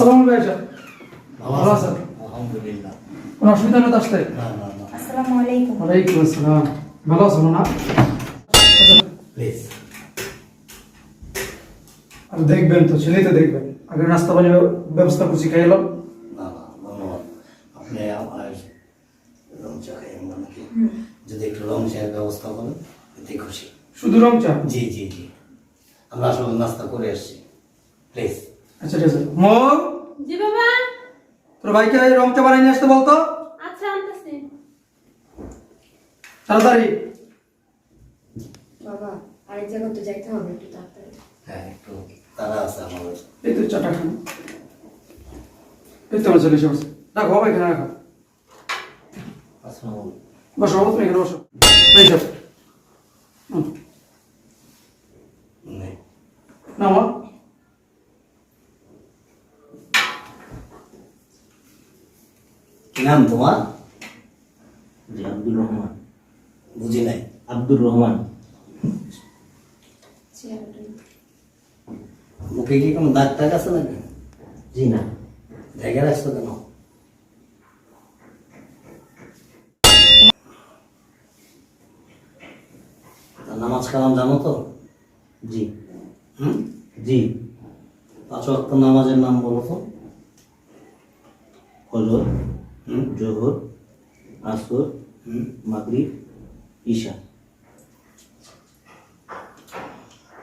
আসসালামু আলাইকুম। ভালো আছেন? আলহামদুলিল্লাহ। কোনো অসুবিধা নেই আসতে না না না। আসসালামু আলাইকুম। ওয়ালাইকুম আসসালাম। ভালো আছেন না? প্লিজ আর দেখবেন তো ছেলেই তো দেখবেন। আগে নাস্তা পানি ব্যবস্থা করছি খাই এলাম। না না ধন্যবাদ। আপনি আমার রং চা খাই মানে কি যদি একটু রং চায়ের ব্যবস্থা করেন এতে খুশি। শুধু রং চা? জি জি জি। আমরা আসলে নাস্তা করে আসছি। প্লিজ আচ্ছা ঠিক আছে। মো জি বাবা। তোর ভাইকে এই রং চা বানিয়ে নিয়ে আসতে বলতো? আচ্ছা আনতেছি। তাড়াতাড়ি। বাবা আরেক জায়গায় তো যাইতে হবে একটু তাড়াতাড়ি। হ্যাঁ একটু তারা আছে আমাদের। এই তো চাটা খান। এই তো আমার চলে এসে বসে। রাখো বাবা এখানে রাখো। বসো বাবা তুমি এখানে বসো। এই আলাইকুম। না নাম তোমার? আব্দুর রহমান। বুঝি নাই? আব্দুর রহমান। মুখে কি কোনো দাগ টাগ আছে নাকি? জি না। ঢেকে রাখছো কেন? নামাজ কালাম জানো তো? জি। হুম? জি। পাঁচ নামাজের নাম বলো তো। হুম জোহর, আসর মাগরিব, ঈশা।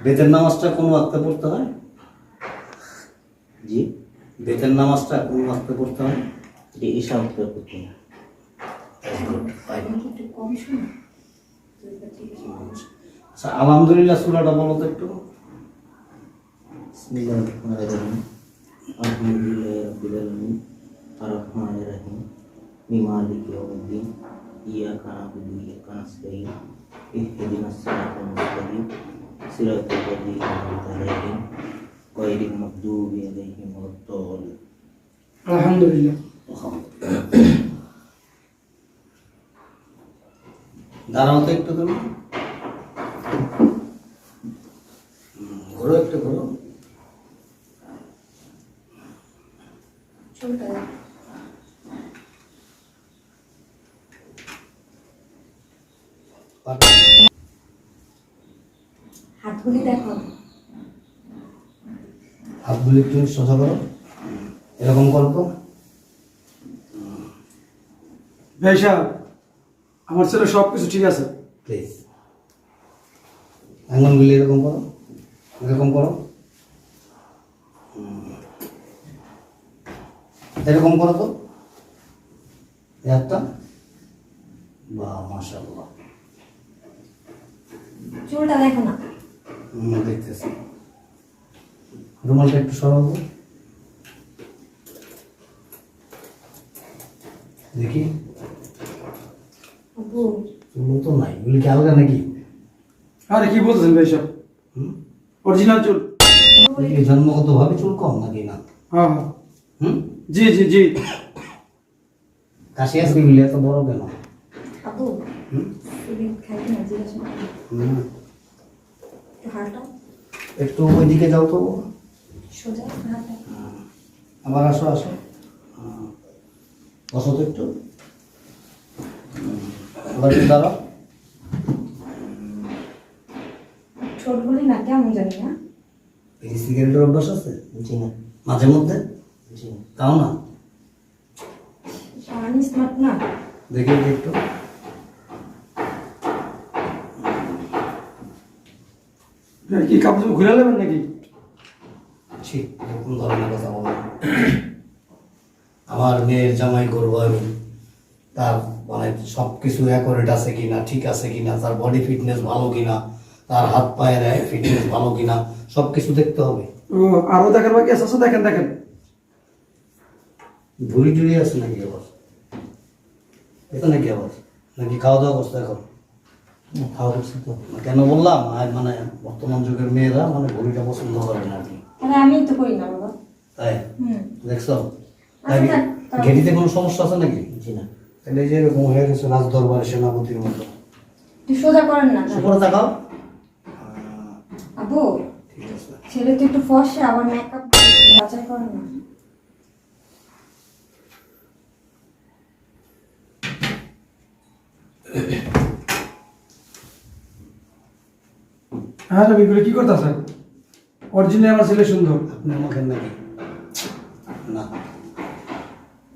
বেতের নামাজটা কোন ওয়াক্তে পড়তে হয়? জি, বেতের নামাজটা কোন ওয়াক্তে পড়তে হয়? এটি ঈশা উত্তর কম শোনো আচ্ছা আলহামদুলিল্লাহ সুরাটা বলো তো একটু। বিসমিল্লাহির রহমানির রহিম। আলহামদুলিল্লাহি রাব্বিল আলামিন। আর রহমানির রহিম। মালিকি ইয়াউমিদ্দিন ইয়াকা না'বুদু ওয়া ইয়াকা নাস্তাঈন ইহদিনাস সিরাতাল মুস্তাকিম সিরাতাল লাযীনা আন'আমতা আলাইহিম গায়রিল মাগদুবি আলাইহিম ওয়ালাদ-দাল্লিন আলহামদুলিল্লাহ দাঁড়াও তো একটু তুমি ঘোরো একটু ঘোরো চুলটা দেখ। হাতগুলি দেখো। হাতগুলি একটু সোজা করো। এরকম করো তো। ভাই আমার ছেলে সব কিছু ঠিক আছে? প্লিজ আঙুলগুলি এরকম করো। এরকম করো। এরকম করো তো। এই হাতটা। বাহ চুলটা দেখো না। দেখতেছি। রুমালটা একটু সরাবো। দেখি। চুল তো নাই। কি আলগা নাকি? আরে কি বলতেছেন ভাই হুম? অরিজিনাল চুল। এগুলি কি জন্মগতভাবে চুল কম নাকি না? হ্যাঁ হ্যাঁ। হুম? জি জি জি। কাশি এগুলি এত বড় কেন? হুম? খাইতে না। একটু ওইদিকে যাও তো। আবার আসো আসো। বসো তো একটু। হুম। আবার একটু দাঁড়াও। ছোটগুলি না কেমন জানি না। এই সিগারেটের অভ্যাস আছে? জি না। মাঝে মধ্যে? জি না। তাও না? স্মার্ট না। দেখি দেখি একটু। কি কাপড় ঘুরে নেবেন নাকি? ছি এরকম ধরনের কথা বলো আমার মেয়ের জামাই করব আমি। তার মানে সব কিছু অ্যাকোরেট আছে কিনা ঠিক আছে কিনা তার বডি ফিটনেস ভালো কিনা তার হাত পায়ের ফিটনেস ভালো কিনা সব কিছু দেখতে হবে। ও আরও দেখেন বাকি আছে? আছে, দেখেন দেখেন। ভুড়ি টুড়ি আছে নাকি আবার? এটা নাকি আবার? নাকি খাওয়া দাওয়া করছে এখন? কেন বললাম? মানে বর্তমান যুগের মেয়েরা মানে ঘড়িটা পছন্দ করে না আরকি মানে আমি দেখছ? আচ্ছা, কোনো সমস্যা আছে নাকি? জি না। তাহলে মতো। সোজা করেন না উপরে ছেলে একটু ফসে আবার হ্যাঁ রবি এগুলো কি করতেছেন? অরিজিনাল আমার ছেলে সুন্দর। আপনার মুখের নাকি না।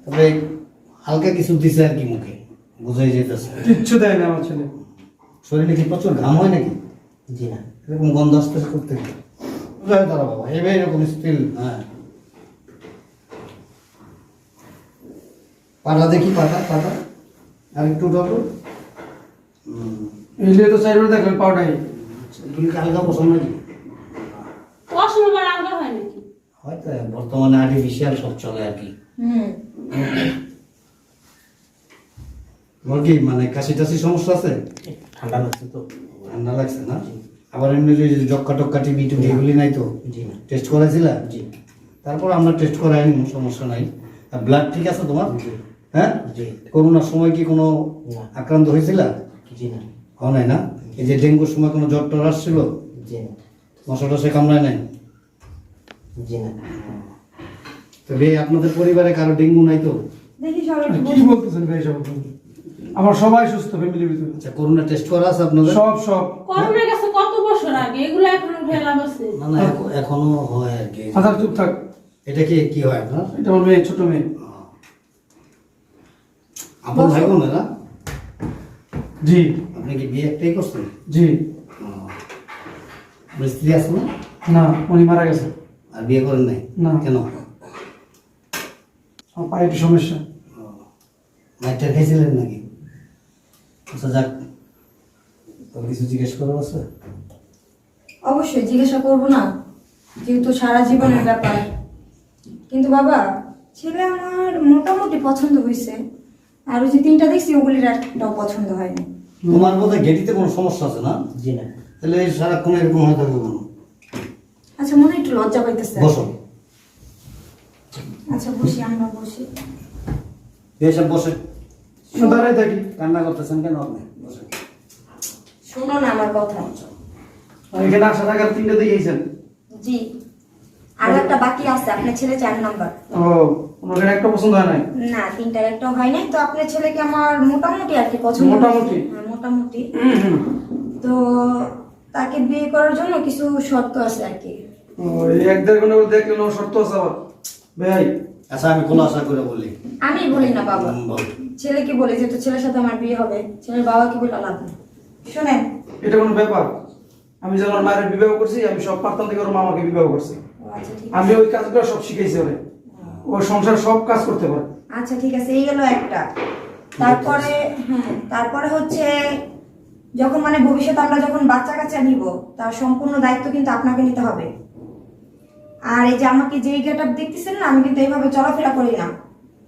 তবে হালকা কিছু দিছে আর কি মুখে। বোঝাই যেতেছে কিচ্ছু দেয় না আমার ছেলে। শরীরে কি প্রচুর ঘাম হয় নাকি? জি না। এরকম গন্ধ আসতে করতে বুঝাই তারা বাবা এবার এরকম স্টিল হ্যাঁ। পাটা দেখি পাটা পাটা। আর একটু উঠাবো। এগুলো তো চাইবার দেখবেন পাউডাই পছন্দ নাকি? হয় নাকি? হয়তো বর্তমানে আর্টিফিশিয়াল সব চলে আর কি। হুম। ওর কি মানে কাশি টাশি সমস্যা আছে? ঠান্ডা লাগছে তো। ঠান্ডা লাগছে না? আবার এমনি যে জক্কা টক্কা টিভি টুবি এগুলি নাই তো? জি টেস্ট করাইছিলা? জি। তারপর আমরা টেস্ট করাইনি সমস্যা নাই। আর ব্লাড ঠিক আছে তোমার? জি। হ্যাঁ? জি। করোনার সময় কি কোনো আক্রান্ত হয়েছিল? জি না। হয় নাই না? এই যে ডেঙ্গুর সময় কোনো জ্বর টর আসছিল? জি না। মশা টসে কামড়ায় নাই? জি না। তবে আপনাদের পরিবারে কারও ডেঙ্গু নাই তো? দেখি সবাই কি বলতেছেন ভাই সব আমার সবাই সুস্থ ফ্যামিলির ভিতরে। আচ্ছা করোনা টেস্ট করা আছে আপনাদের? সব সব। করোনা গেছে কত বছর আগে? এগুলো এখন ফেলা বসে না না এখনও হয় আর কি। চুপ থাক। এটা কি কি হয় আপনার? এটা আমার মেয়ে ছোট মেয়ে। আপন ভাই বোন না জি। আপনি কি বিয়ে একটাই করছেন? জি। আপনার স্ত্রী আছে না? না উনি মারা গেছে। আর বিয়ে করেন নাই? না। কেন? আমার পায়ে একটু সমস্যা। মাইকটা খেয়েছিলেন নাকি? আচ্ছা যাক। তো কিছু জিজ্ঞেস করার আছে? অবশ্যই জিজ্ঞাসা করব না। যেহেতু সারা জীবনের ব্যাপার। কিন্তু বাবা ছেলে আমার মোটামুটি পছন্দ হয়েছে আর ওই যে তিনটা দেখছি ওগুলির একটাও পছন্দ হয়নি। তোমার বোধ হয় গেটিতে কোনো সমস্যা আছে না? জি না। তাহলে এই সারাক্ষণ এরকম হয়ে থাকবে কেন? আচ্ছা মনে একটু লজ্জা পাইতেছে। বসো। আচ্ছা বসি আমরা বসি। এসব বসে। দাঁড়াই থাকি। কান্না করতেছেন কেন আপনি? বসে শোনো না আমার কথা। এখানে আসা থাকার তিনটে দেখেছেন? জি। আর একটা বাকি আছে আপনার ছেলে চার নাম্বার। ও ওনার একটা পছন্দ হয় নাই? না তিনটার একটাও হয় নাই। তো আপনার ছেলেকে আমার মোটামুটি আর কি পছন্দ? মোটামুটি? হ্যাঁ, মোটামুটি। তো তাকে বিয়ে করার জন্য কিছু শর্ত আছে আর কি। ও, এক দেড় ঘণ্টা করে দেখলেন শর্ত আছে আবার। ভাই। আচ্ছা আমি কোনো আশা করে বলি। আমি বলি না বাবা। বল। যেহেতু ছেলের সাথে আমার বিয়ে হবে? ছেলের বাবাকে বলে লাভ নেই শোনেন। এটা কোনো ব্যাপার? আমি যখন আমার মায়ের বিবাহ করছি আমি সব পারতাম থেকে ওর মামাকে বিবাহ করছি। আমি ওই কাজগুলো সব শিখেছি ওরে। ও সংসার সব কাজ করতে পারে। আচ্ছা ঠিক আছে এই গেল একটা। তারপরে হ্যাঁ তারপরে হচ্ছে যখন মানে ভবিষ্যতে আমরা যখন বাচ্চা কাচ্চা নিব তার সম্পূর্ণ দায়িত্ব কিন্তু আপনাকে নিতে হবে। আর এই যে আমাকে যেই গেট আপ দেখতেছেন না আমি কিন্তু এইভাবে চলাফেরা করি না।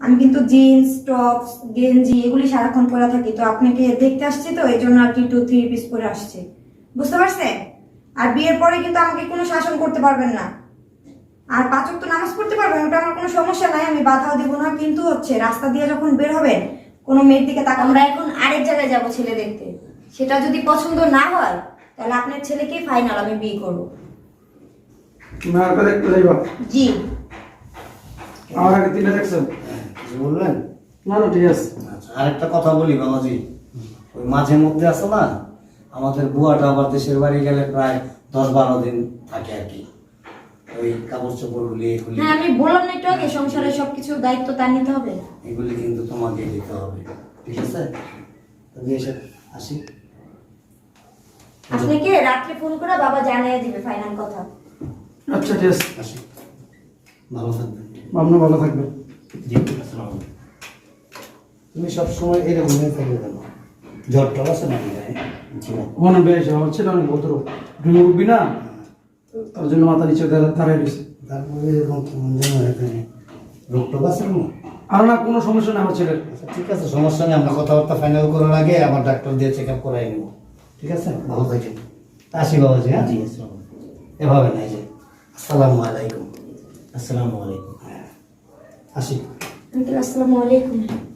আমি কিন্তু জিন্স টপস গেঞ্জি এগুলি সারাক্ষণ পরে থাকি। তো আপনাকে দেখতে আসছি তো এই জন্য আর কি টু থ্রি পিস পরে আসছে। বুঝতে পারছেন? আর বিয়ের পরে কিন্তু আমাকে কোনো শাসন করতে পারবেন না। আর পাচক তো নামাজ পড়তে পারবেন ওটা আমার কোনো সমস্যা নাই আমি বাধাও দেবো না কিন্তু হচ্ছে রাস্তা দিয়ে যখন বের হবেন কোনো মেয়ের দিকে তাকা আমরা এখন আরেক জায়গায় যাব ছেলে দেখতে। সেটা যদি পছন্দ না হয় তাহলে আপনার ছেলেকেই ফাইনাল আমি বিয়ে করব। যাইবা? জি। আমার আগে তিনটে দেখছেন বলবেন না না ঠিক আছে। আচ্ছা আরেকটা কথা বলি বাবাজি। ওই মাঝে মধ্যে আছে না আমাদের বুয়াটা আবার দেশের বাড়ি গেলে প্রায় দশ বারো দিন থাকে আর কি। ওই কাপড় চোপড় গুলি এগুলি হ্যাঁ আমি বললাম না একটু আগে সংসারের সবকিছু দায়িত্ব তার নিতে হবে। এগুলি কিন্তু তোমাকে দিতে হবে। ঠিক আছে? তবে এসে আসি। আপনাকে রাত্রে ফোন করে বাবা জানিয়ে দিবে ফাইনাল কথা। আচ্ছা ঠিক আছে। আসি। ভালো থাকবেন। আপনি ভালো থাকবেন। জি আসসালামু তুমি সবসময় এরকম হয়ে থাকবে কেন? জ্বর টর আছে না বেশ আমার ছেলে অনেক ভদ্র। তুমি উঠবি না? তার জন্য মাথা নিচে দাঁড়া- দাঁড়ায় রয়েছে। তারপরে এরকম কেমন যেন এখানে রোগ টোক আছে আর না কোনো সমস্যা নেই আমার ছেলের। আচ্ছা ঠিক আছে সমস্যা নেই আমরা কথাবার্তা ফাইনাল করার আগে আবার ডাক্তার দিয়ে চেক আপ করাই নেব। ঠিক আছে? ভালো থাকেন। আসি বাবাজি হ্যাঁ? জি এভাবে নাই যে। আসসালামু আলাইকুম। আসসালামু আলাইকুম। হ্যাঁ আসি। আসসালামু আলাইকুম।